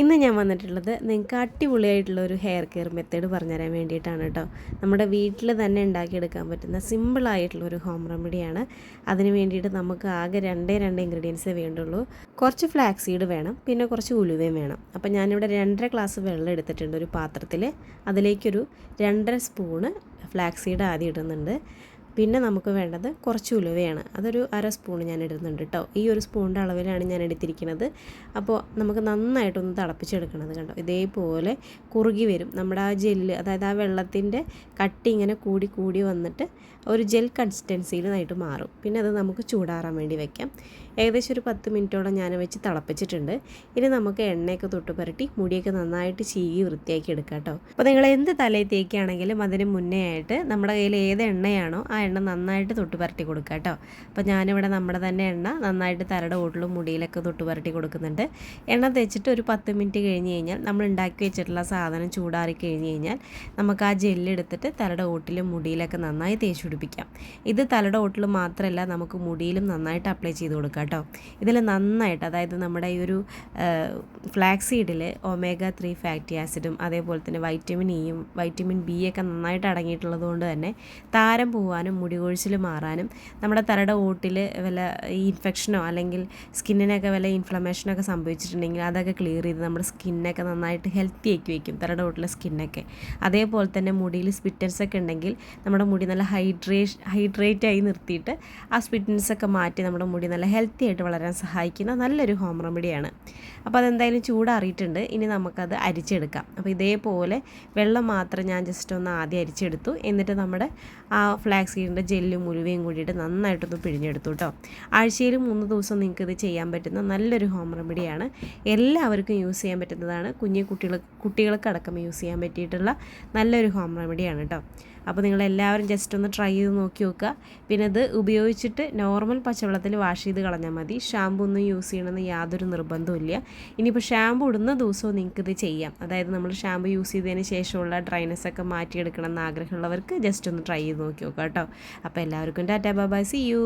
ഇന്ന് ഞാൻ വന്നിട്ടുള്ളത് നിങ്ങൾക്ക് അടിപൊളിയായിട്ടുള്ള ഒരു ഹെയർ കെയർ മെത്തേഡ് പറഞ്ഞുതരാൻ വേണ്ടിയിട്ടാണ് കേട്ടോ നമ്മുടെ വീട്ടിൽ തന്നെ ഉണ്ടാക്കിയെടുക്കാൻ പറ്റുന്ന സിമ്പിളായിട്ടുള്ള ഒരു ഹോം റെമഡിയാണ് അതിന് വേണ്ടിയിട്ട് നമുക്ക് ആകെ രണ്ടേ രണ്ട് ഇൻഗ്രീഡിയൻസ് വേണ്ടുള്ളൂ. കുറച്ച് ഫ്ലാക്സ് സീഡ് വേണം പിന്നെ കുറച്ച് ഉലുവയും വേണം. അപ്പം ഞാനിവിടെ രണ്ടര ഗ്ലാസ് വെള്ളം എടുത്തിട്ടുണ്ട് ഒരു പാത്രത്തിൽ അതിലേക്കൊരു രണ്ടര സ്പൂണ് ഫ്ലാക്സ് സീഡ് ആദ്യം ഇടുന്നുണ്ട്. പിന്നെ നമുക്ക് വേണ്ടത് കുറച്ച് ഉലുവയാണ്. അതൊരു അര സ്പൂൺ ഞാൻ ഇടുന്നുണ്ട് കേട്ടോ ഈ ഒരു സ്പൂണിന്റെ അളവിലാണ് ഞാൻ എടുത്തിരിക്കുന്നത്. അപ്പോൾ നമുക്ക് നന്നായിട്ടൊന്ന് തിളപ്പിച്ചെടുക്കണത് കണ്ടോ? ഇതേപോലെ കുറുകി വരും. നമ്മുടെ ആ ജെല്ല് അതായത് ആ വെള്ളത്തിന്റെ കട്ടി ഇങ്ങനെ കൂടി കൂടി വന്നിട്ട് ഒരു ജെൽ കൺസിസ്റ്റൻസിയിലായിട്ട് മാറും. പിന്നെ അത് നമുക്ക് ചൂടാറാൻ വേണ്ടി വെക്കാം. ഏകദേശം ഒരു പത്ത് മിനിറ്റോളം ഞാൻ വെച്ച് തിളപ്പിച്ചിട്ടുണ്ട്. ഇനി നമുക്ക് എണ്ണയൊക്കെ തൊട്ട് പുരട്ടി മുടിയൊക്കെ നന്നായിട്ട് ചീകി വൃത്തിയാക്കി എടുക്കാം കേട്ടോ അപ്പോൾ നിങ്ങൾ എന്ത് തലയിൽ തേക്കുകയാണെങ്കിലും അതിന് മുന്നേ ആയിട്ട് നമ്മുടെ കയ്യിൽ ഏത് എണ്ണയാണോ ആ എണ്ണ നന്നായിട്ട് തൊട്ട് പുരട്ടി കൊടുക്കുക കേട്ടോ. അപ്പോൾ ഞാനിവിടെ നമ്മുടെ തന്നെ എണ്ണ നന്നായിട്ട് തരട ഓട്ടിലും മുടിയിലൊക്കെ തൊട്ട് പുരട്ടി കൊടുക്കുന്നുണ്ട്. എണ്ണ തേച്ചിട്ട് ഒരു പത്ത് മിനിറ്റ് കഴിഞ്ഞ് കഴിഞ്ഞാൽ നമ്മൾ ഉണ്ടാക്കി വെച്ചിട്ടുള്ള സാധനം ചൂടാറി കഴിഞ്ഞ് കഴിഞ്ഞാൽ നമുക്ക് ആ ജെല്ലെടുത്തിട്ട് തലയുടെ ഓട്ടിലും മുടിയിലൊക്കെ നന്നായി തേച്ച് പിടിപ്പിക്കാം. ഇത് തലയുടെ ഓട്ടിൽ മാത്രമല്ല നമുക്ക് മുടിയിലും നന്നായിട്ട് അപ്ലൈ ചെയ്ത് കൊടുക്കാം കേട്ടോ. ഇതിൽ നന്നായിട്ട് അതായത് നമ്മുടെ ഈ ഒരു ഫ്ലാക്സ് സീഡിൽ ഒമേഗ ത്രീ ഫാറ്റി ആസിഡും അതേപോലെ തന്നെ വൈറ്റമിൻ ഇയും വൈറ്റമിൻ ബി ഒക്കെ നന്നായിട്ട് അടങ്ങിയിട്ടുള്ളത് കൊണ്ട് തന്നെ താരം പോവാനും മുടി കൊഴിച്ചിൽ മാറാനും നമ്മുടെ തലയുടെ ഓട്ടിൽ വല്ല ഇൻഫെക്ഷനോ അല്ലെങ്കിൽ സ്കിന്നിനൊക്കെ വല്ല ഇൻഫ്ലമേഷനൊക്കെ സംഭവിച്ചിട്ടുണ്ടെങ്കിൽ അതൊക്കെ ക്ലിയർ ചെയ്ത് നമ്മുടെ സ്കിന്നൊക്കെ നന്നായിട്ട് ഹെൽത്തി ആക്കി വയ്ക്കും തലയുടെ ഓട്ടിലെ സ്കിന്നൊക്കെ. അതേപോലെ തന്നെ മുടിയിൽ സ്പിറ്റൻസ് ഒക്കെ ഉണ്ടെങ്കിൽ നമ്മുടെ മുടി നല്ല ഹൈഡ്രേഷ് ഹൈഡ്രേറ്റ് ആയി നിർത്തിയിട്ട് ആ സ്പിറ്റൻസ് ഒക്കെ മാറ്റി നമ്മുടെ മുടി നല്ല ഹെൽത്തി ആയിട്ട് വളരാൻ സഹായിക്കുന്ന നല്ലൊരു ഹോം റെമഡിയാണ് അപ്പോൾ അതെന്തായാലും ചൂടാറിയിട്ടുണ്ട് ഇനി നമുക്കത് അരിച്ചെടുക്കാം. അപ്പോൾ ഇതേപോലെ വെള്ളം മാത്രം ഞാൻ ജസ്റ്റ് ഒന്ന് ആദ്യം അരിച്ചെടുത്തു. എന്നിട്ട് നമ്മുടെ ആ ഫ്ലാക്സ് സീഡിന്റെ ജെല്ലും ഉലുവയും കൂടിയിട്ട് നന്നായിട്ടൊന്ന് പിഴിഞ്ഞെടുത്തു കേട്ടോ ആഴ്ചയിൽ മൂന്ന് ദിവസം നിങ്ങൾക്ക് ഇത് ചെയ്യാൻ പറ്റുന്ന നല്ലൊരു ഹോം റെമഡിയാണ് എല്ലാവർക്കും യൂസ് ചെയ്യാൻ പറ്റുന്നതാണ്. കുഞ്ഞു കുട്ടികൾ കുട്ടികൾക്കടക്കം യൂസ് ചെയ്യാൻ പറ്റിയിട്ടുള്ള നല്ലൊരു ഹോം റെമഡിയാണ് കേട്ടോ അപ്പോൾ നിങ്ങളെല്ലാവരും ജസ്റ്റ് ഒന്ന് ട്രൈ ചെയ്ത് നോക്കി നോക്കുക. പിന്നെ ഇത് ഉപയോഗിച്ചിട്ട് നോർമൽ പച്ചവെള്ളത്തിൽ വാഷ് ചെയ്ത് കളഞ്ഞാൽ മതി. ഷാമ്പു ഒന്നും യൂസ് ചെയ്യണമെന്ന് യാതൊരു നിർബന്ധമില്ല ഇനിയിപ്പോൾ ഷാമ്പു ഇടുന്ന ദിവസവും നിങ്ങൾക്ക് ഇത് ചെയ്യാം. അതായത് നമ്മൾ ഷാമ്പു യൂസ് ചെയ്തതിന് ശേഷമുള്ള ഡ്രൈനെസ് ഒക്കെ മാറ്റിയെടുക്കണം എന്ന് ആഗ്രഹമുള്ളവർക്ക് ജസ്റ്റ് ഒന്ന് ട്രൈ ചെയ്ത് നോക്കി നോക്കുക കേട്ടോ. അപ്പോൾ എല്ലാവർക്കും ടാറ്റാ ബൈ സി യു